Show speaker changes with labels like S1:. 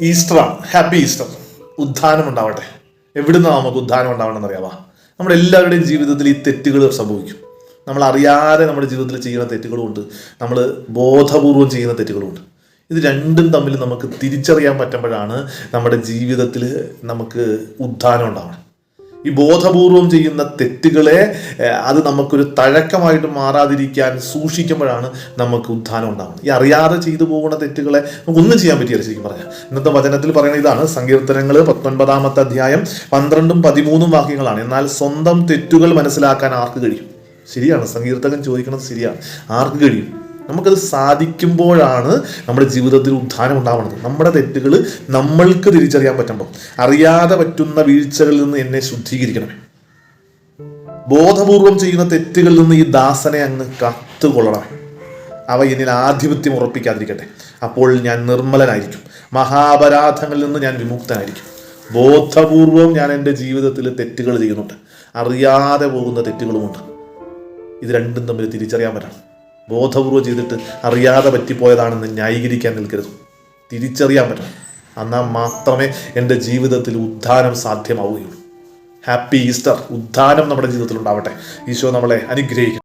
S1: ഈസ്റ്ററാണ് happy Easter. ഉദ്ധാനം ഉണ്ടാവട്ടെ എവിടുന്ന് നമുക്ക് ഉദ്ധാനം ഉണ്ടാവണമെന്ന് അറിയാവാ? നമ്മുടെ എല്ലാവരുടെയും ജീവിതത്തിൽ ഈ തെറ്റുകൾ സംഭവിക്കും. നമ്മൾ അറിയാതെ നമ്മുടെ ജീവിതത്തിൽ ചെയ്യുന്ന തെറ്റുകളുമുണ്ട്. നമ്മൾ ബോധപൂർവം ചെയ്യുന്ന തെറ്റുകളുമുണ്ട്. ഇത് രണ്ടും തമ്മിൽ നമുക്ക് തിരിച്ചറിയാൻ പറ്റുമ്പോഴാണ് നമ്മുടെ ജീവിതത്തിൽ നമുക്ക് ഉദ്ധാനം ഉണ്ടാവണം. ഈ ബോധപൂർവം ചെയ്യുന്ന തെറ്റുകളെ അത് നമുക്കൊരു തഴക്കമായിട്ട് മാറാതിരിക്കാൻ സൂക്ഷിക്കുമ്പോഴാണ് നമുക്ക് ഉദ്ധാനം ഉണ്ടാകുന്നത് ഈ അറിയാതെ ചെയ്തു പോകുന്ന തെറ്റുകളെ നമുക്കൊന്നും ചെയ്യാൻ പറ്റില്ല ശരിക്കും പറയാം ഇന്നത്തെ വചനത്തിൽ പറയുന്ന ഇതാണ്. സങ്കീർത്തനങ്ങൾ പത്തൊൻപതാമത്തെ അധ്യായം പന്ത്രണ്ടും പതിമൂന്നും വാക്യങ്ങളാണ്. എന്നാൽ സ്വന്തം തെറ്റുകൾ മനസ്സിലാക്കാൻ ആർക്ക് കഴിയും? ശരിയാണ്. സങ്കീർത്തകൻ ചോദിക്കുന്നത് ശരിയാണ്. ആർക്ക് കഴിയും? നമുക്കത് സാധിക്കുമ്പോഴാണ് നമ്മുടെ ജീവിതത്തിൽ ഉദ്ധാനം ഉണ്ടാവുന്നത്. നമ്മുടെ തെറ്റുകൾ നമ്മൾക്ക് തിരിച്ചറിയാൻ പറ്റുമ്പോൾ അറിയാതെ പറ്റുന്ന വീഴ്ചകളിൽ നിന്ന് എന്നെ ശുദ്ധീകരിക്കണമേ. ബോധപൂർവം ചെയ്യുന്ന തെറ്റുകളിൽ നിന്ന് ഈ ദാസനെ അങ്ങ് കത്തുകൊള്ളണമേ. അവ എന്നിൽ ആധിപത്യം ഉറപ്പിക്കാതിരിക്കട്ടെ. അപ്പോൾ ഞാൻ നിർമ്മലനായിരിക്കും. മഹാപരാധങ്ങളിൽ നിന്ന് ഞാൻ വിമുക്തനായിരിക്കും. ബോധപൂർവം ഞാൻ എന്റെ ജീവിതത്തിൽ തെറ്റുകൾ ചെയ്യുന്നുണ്ട്. അറിയാതെ പോകുന്ന തെറ്റുകളുമുണ്ട്. ഇത് രണ്ടും തമ്മിൽ തിരിച്ചറിയാൻ പറ്റണം. ബോധപൂർവം ചെയ്തിട്ട് അറിയാതെ പറ്റിപ്പോയതാണെന്ന് ന്യായീകരിക്കാൻ നിൽക്കരുത്. തിരിച്ചറിയാൻ പറ്റണം. എന്നാൽ മാത്രമേ എന്റെ ജീവിതത്തിൽ ഉദ്ധാനം സാധ്യമാവുകയുള്ളൂ. Happy Easter. ഉദ്ധാനം നമ്മുടെ ജീവിതത്തിൽ ഉണ്ടാവട്ടെ ഈശോ നമ്മളെ അനുഗ്രഹിക്കും